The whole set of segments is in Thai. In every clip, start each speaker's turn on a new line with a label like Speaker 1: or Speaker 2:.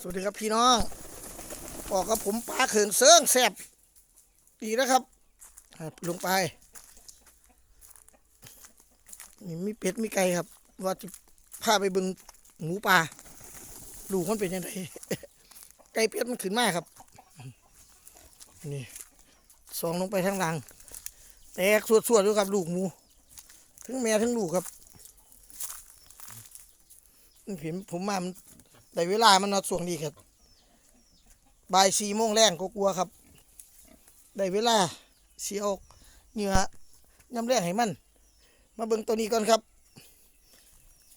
Speaker 1: สวัสดีครับพี่น้องออกกับผมปลาเขิงเซิงแซบดีนะครับลงไปนี่มีเป็ดมีไก่ครับ ว่าจะพาไปบึงหมูป่าลูกมันเป็นยังไงไก่เป็ดมันขึ้นมาครับ นี่สองลงไปทางหลัง แตกสวดๆด้วยครับลูกหมูทั้งแม่ทั้งลูกครับมันผมผมมามัน ได้เวลามันเนอส่วงนี้ครับบ่ายสี่โมงแรงก็กลัวครับได้เวลาเสียออกเหงื่อย่ำแรงให้มัน มาเบิ่งตัวนี้ก่อนครับ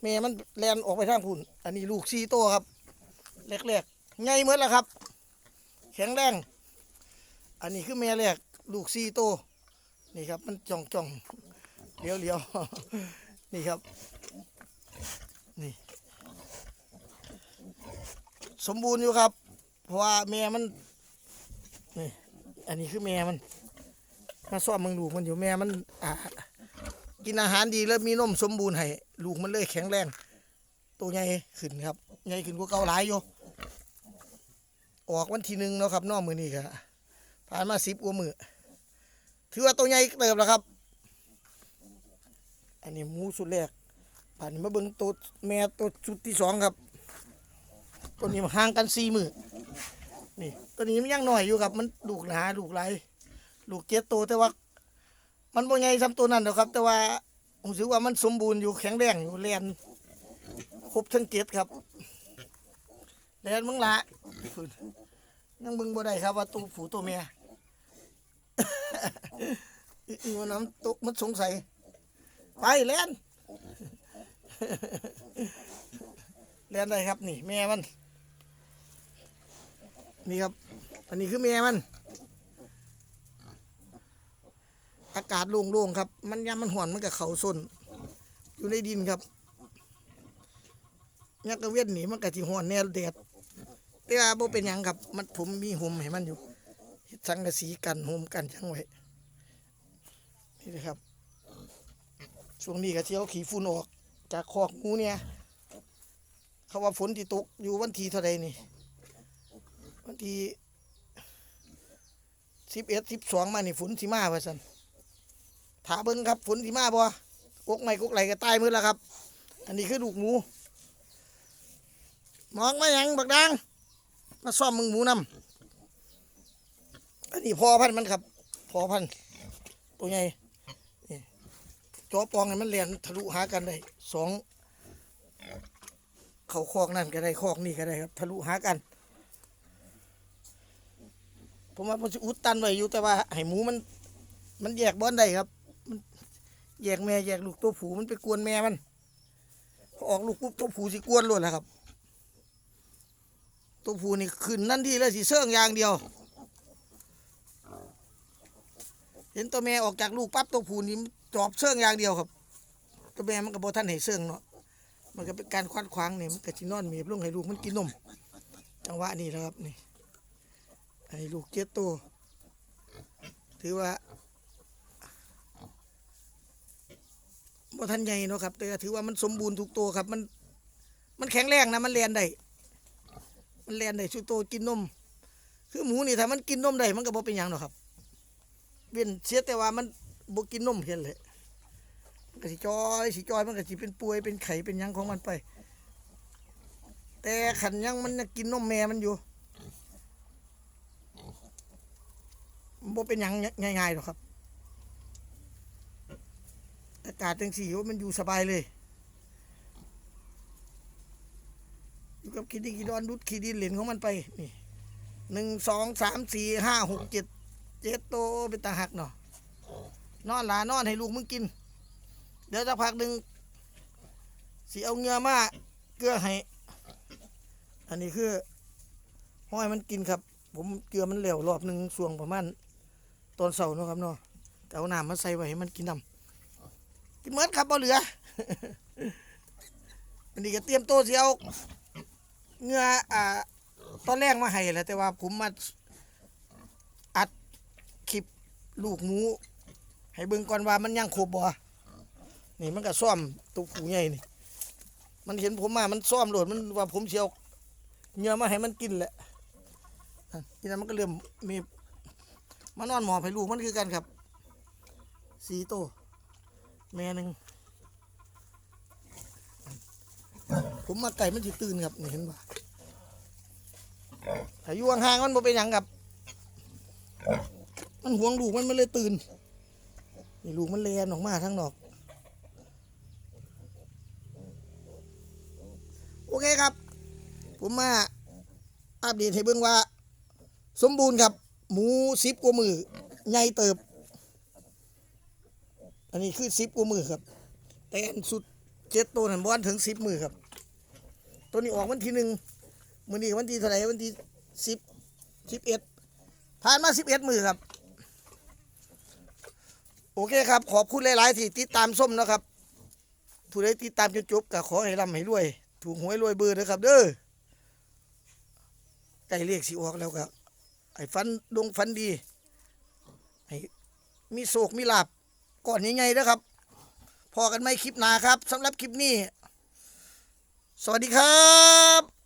Speaker 1: แม่มันแลนออกไปทางพุ่น อันนี้ลูกซีโตวครับแรกๆใหญ่เหมือนแล้วครับ แข็งแรง อันนี้คือแม่แรกลูกซีโตวนี่ครับ มันจ่องจ่องๆเลี้ยวเลี้ยวๆนี่ครับ นี่ สมบูรณ์อยู่ครับ เพราะว่าแม่มันนี่อันนี้คือแม่มัน มาซ่อมมึงลูกมันอยู่แม่มันอ่ากินอาหารดีแล้วมีนมสมบูรณ์ให้ลูกมันเลยแข็งแรงตัวใหญ่ขึ้นครับใหญ่ขึ้นกว่าเก่าหลายอยู่ออกวันที่หนึ่งเนาะครับนอกมือนี่ครับผ่านมาสิบกว่ามือถือว่าตัวใหญ่เติบแล้วครับ อันนี้หมูสุดแรกผ่านนี้มาเบิ่งตัวแม่ตัวชุดที่สองครับ ตัวนี้ห่างกันสี่มือนี่ ตัวนี้มันยังหน่อยอยู่ครับ มันลูกหนาลูกไรลูกเจ็ดโตแต่ว่า มันบ่ใหญ่ซ้ำตัวนั้นหรอกครับ แต่ว่าผมถือว่ามันสมบูรณ์อยู่แข็งแรงอยู่แลนครบทั้งเจ็ดครับแลนมึงละยังมึงบ่ได้ครับ ว่าตัวผูตัวเมียอีอีวันนั้นตัวมันสงสัยไปแลนเรียนได้ครับนี่ แม่มัน นี่ครับ อันนี้คือแม่มัน อากาศโล่งๆครับ มันยามมันห่อนมันกับเขาส้น อยู่ในดินครับยักกระเวียนหนีมันกับที่ห่อนแน่แดดแต่ว่าโบเป็นหยังครับ มันผมมีห่มให้มันอยู่สังกะสีกันห่มกันจังไว้นี่นะครับช่วงนี้ก็เที่ยวขี่ฝุ่นออก จากคอกหมูเนี่ย เขาว่าฝนที่ตกอยู่วันที่เท่าใดนี่ วันที่สิบเอ็ดสิบสองมานี่ฝนสิมาว่าสันถาเบิ้งครับฝนสิมาบ่กกไม่กกไหลก็ตายมืดแล้วครับ อันนี้คือลูกหมูมองมาหยังบักดังมาซ่อมมึงหมูนำอันนี้พอพันมันครับพอพันตัวใหญ่จอปองให้มันเลียนทะลุหากันได้สองเขาคอกนั่นก็ได้คอกนี่ก็ได้ครับ ทะลุหากัน ผมว่าผมจะอุดตันไว้อยู่แต่ว่าให้หมูมัน มันแยกบอนได้ครับ มันแยกแม่แยกลูกตัวผูมันไปกวนแม่มันพอออกลูกปุ๊บตัวผูสิกวนล้วนแหละครับ ตัวผูนี่ขึ้นนั่นที่เลยสิเสื่องอย่างเดียว เห็นตัวแม่ออกจากลูกปั๊บตัวผูนี่จอบเสื่องอย่างเดียวครับ ตัวแม่มันก็บอท่านให้เสื่องเนาะมันก็เป็นการควัดขวางเนี่ยมันก็สินอนเมียบลงให้ลูกมันกินนมจังหวะนี้แล้วครับนี่ ให้ลูกเจ็ดตัว ถือว่าบ่ทันใหญ่เนาะครับ แต่ถือว่ามันสมบูรณ์ทุกตัวครับ มัน มันแข็งแรงนะ มันเลียนได้ มันเลียนได้ชุดโตกินนม คือหมูนี่ถ้ามันกินนมได้ มันก็บ่เป็นหยังหรอกครับ เว้นเสียแต่ว่ามันบ่กินนมเพียนเลยมันก็สิจอยสิจอย มันก็สิเป็นป่วย เป็นไข่ เป็นหยังของมันไป แต่ขันยังมันยังกินนมแม่มันอยู่มัน บ่เป็นหยังง่ายๆหรอกครับ อากาศจังสี่มันอยู่สบายเลย อยู่กับขีดินขีดอนดุดขีดินเหรียญของมันไปนี่หนึ่งสองสามสี่ห้าหกเจ็ดเจ็ดโตเป็นตาหักเนาะนอนหลานอนให้ลูกมึงกิน เดี๋ยวจะพักหนึ่งสีเอาเงือมาเกลือให้ อันนี้คือห้อยมันกินครับ ผมเกลือมันเหลวรอบหนึ่งส่วงประมาณ ตอนเสาร์เนะครับเนาะแต่เอาน้ำมาใส่ไว้ให้มันกินน้ำกินเหมือนครับบ่เหลืออันนี้ก็เตรียมโตวสีเอาเงืออ่าตอนแรกมาให้แหละแต่ว่าผมมาอัดคลิปลูกหมู ให้เบิ่งก่อนว่ามันยังครบบ่นี่มันก็ซ่อมตุกผูใหญ่นี่ มันเห็นผมมามันซ่อมโหลดมันว่าผมเชียวเงื่อมาให้มันกินแหละนั่นทีนั้นมันก็เริ่มมี มานอนหมอบให้ลูกมันคือกันครับ สีโตวแม่หนึ่งผมมาไก่มันจะตื่นครับเห็นป่ะถ้าอยู่ห่างๆมันบ่เป็นหยังครับ มันห่วงลูกมันมันเลยตื่นนี่ลูกมันเลียนออกมาทั้งนอก โอเคครับ ผมมาอัปเดตให้เบิ่งว่า สมบูรณ์ครับ หมูสิบกว่ามือใหญ่เติบ อันนี้คือสิบกว่ามือครับ แต่สุดเจ็ดตัวนั่นบอนถึงสิบมือครับ ตัวนี้ออกวันที่หนึ่งมือนี้วันที่เท่าไหร่วันที่สิบสิบเอ็ดผ่านมาสิบเอ็ดมือครับ โอเคครับ ขอบคุณหลาย ๆ ที่ติดตามส้มนะครับผู้ใดติดตามจนจบก็ขอให้ร่ำให้รวย ถูกหวยรวยเบอร์นะครับ เด้อใกล้เลขสิออกแล้วก็ ไอ้ฟันดวงฟันดี ให้มีโศกมีลาบก่อนยังไงนะครับ พอกันไหมคลิปหน้าครับสำหรับคลิปนี้ สวัสดีครับ